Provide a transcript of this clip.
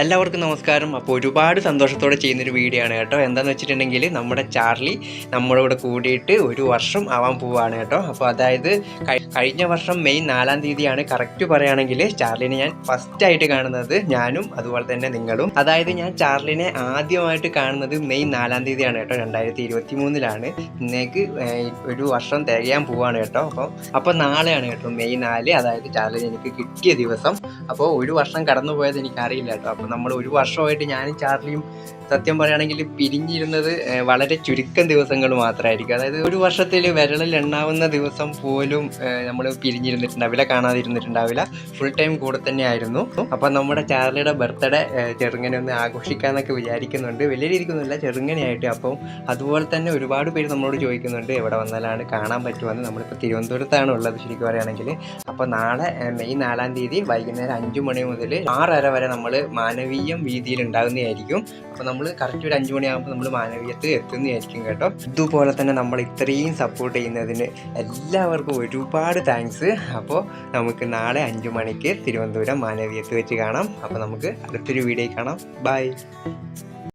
എല്ലാവർക്കും നമസ്കാരം. അപ്പോൾ ഒരുപാട് സന്തോഷത്തോടെ ചെയ്യുന്നൊരു വീഡിയോ ആണ് കേട്ടോ. എന്താണെന്ന് വെച്ചിട്ടുണ്ടെങ്കിൽ നമ്മുടെ ചാർലി നമ്മുടെ കൂടെ കൂടിയിട്ട് ഒരു വർഷം ആവാൻ പോവുകയാണ് കേട്ടോ. അപ്പോൾ അതായത് കഴിഞ്ഞ വർഷം മെയ് നാലാം തീയതിയാണ് കറക്റ്റ് പറയുകയാണെങ്കിൽ ചാർലിനെ ഞാൻ ഫസ്റ്റ് ആയിട്ട് കാണുന്നത് ഞാനും അതുപോലെ തന്നെ നിങ്ങളും. അതായത് ഞാൻ ചാർലിനെ ആദ്യമായിട്ട് കാണുന്നത് മെയ് നാലാം തീയതിയാണ് കേട്ടോ. രണ്ടായിരത്തി ഇരുപത്തി മൂന്നിലാണ് ഇന്നേക്ക് ഒരു വർഷം തികയാൻ പോവാണ് കേട്ടോ. അപ്പോൾ അപ്പോൾ നാളെയാണ് കേട്ടോ മെയ് നാല്. അതായത് ചാർലിന് എനിക്ക് കിട്ടിയ ദിവസം. അപ്പോൾ ഒരു വർഷം കടന്നു പോയത് എനിക്കറിയില്ല കേട്ടോ. അപ്പോൾ നമ്മൾ ഒരു വർഷമായിട്ട് ഞാനും ചാർലിയും സത്യം പറയുകയാണെങ്കിൽ പിരിഞ്ഞിരുന്നത് വളരെ ചുരുക്കം ദിവസങ്ങൾ മാത്രമായിരിക്കും. അതായത് ഒരു വർഷത്തിൽ വിരളിൽ എണ്ണാവുന്ന ദിവസം പോലും നമ്മൾ പിരിഞ്ഞിരുന്നിട്ടുണ്ടാവില്ല കാണാതിരുന്നിട്ടുണ്ടാവില്ല. ഫുൾ ടൈം കൂടെ തന്നെ ആയിരുന്നു അപ്പോൾ നമ്മുടെ ചാർലിയുടെ ബർത്ത്ഡേ ചെറുങ്ങനെ ഒന്ന് ആഘോഷിക്കാന്നൊക്കെ വിചാരിക്കുന്നുണ്ട്. വലിയ രീതിക്കൊന്നുമില്ല ചെറുങ്ങനെയായിട്ട്. അപ്പം അതുപോലെ തന്നെ ഒരുപാട് പേര് നമ്മളോട് ചോദിക്കുന്നുണ്ട് എവിടെ വന്നാലാണ് കാണാൻ പറ്റുമെന്ന് നമ്മളിപ്പോൾ തിരുവനന്തപുരത്താണ് ഉള്ളത് ശരിക്കും പറയുകയാണെങ്കിൽ. അപ്പോൾ നാളെ മെയ് നാലാം തീയതി വൈകുന്നേരം അഞ്ച് മണി മുതൽ ആറര വരെ നമ്മൾ മാനവീയം വീതിയിൽ ഉണ്ടാകുന്നതായിരിക്കും അപ്പോൾ നമ്മൾ കറക്റ്റ് ഒരു അഞ്ചു മണിയാകുമ്പോൾ നമ്മൾ മാനവീയത്ത് എത്തുന്നതായിരിക്കും കേട്ടോ. ഇതുപോലെ തന്നെ നമ്മൾ ഇത്രയും സപ്പോർട്ട് ചെയ്യുന്നതിന് എല്ലാവർക്കും ഒരുപാട് താങ്ക്സ് അപ്പോൾ നമുക്ക് നാളെ അഞ്ചു മണിക്ക് തിരുവനന്തപുരം മാനവീയത്ത് വെച്ച് കാണാം. അപ്പോൾ നമുക്ക് അടുത്തൊരു വീഡിയോ കാണാം. ബൈ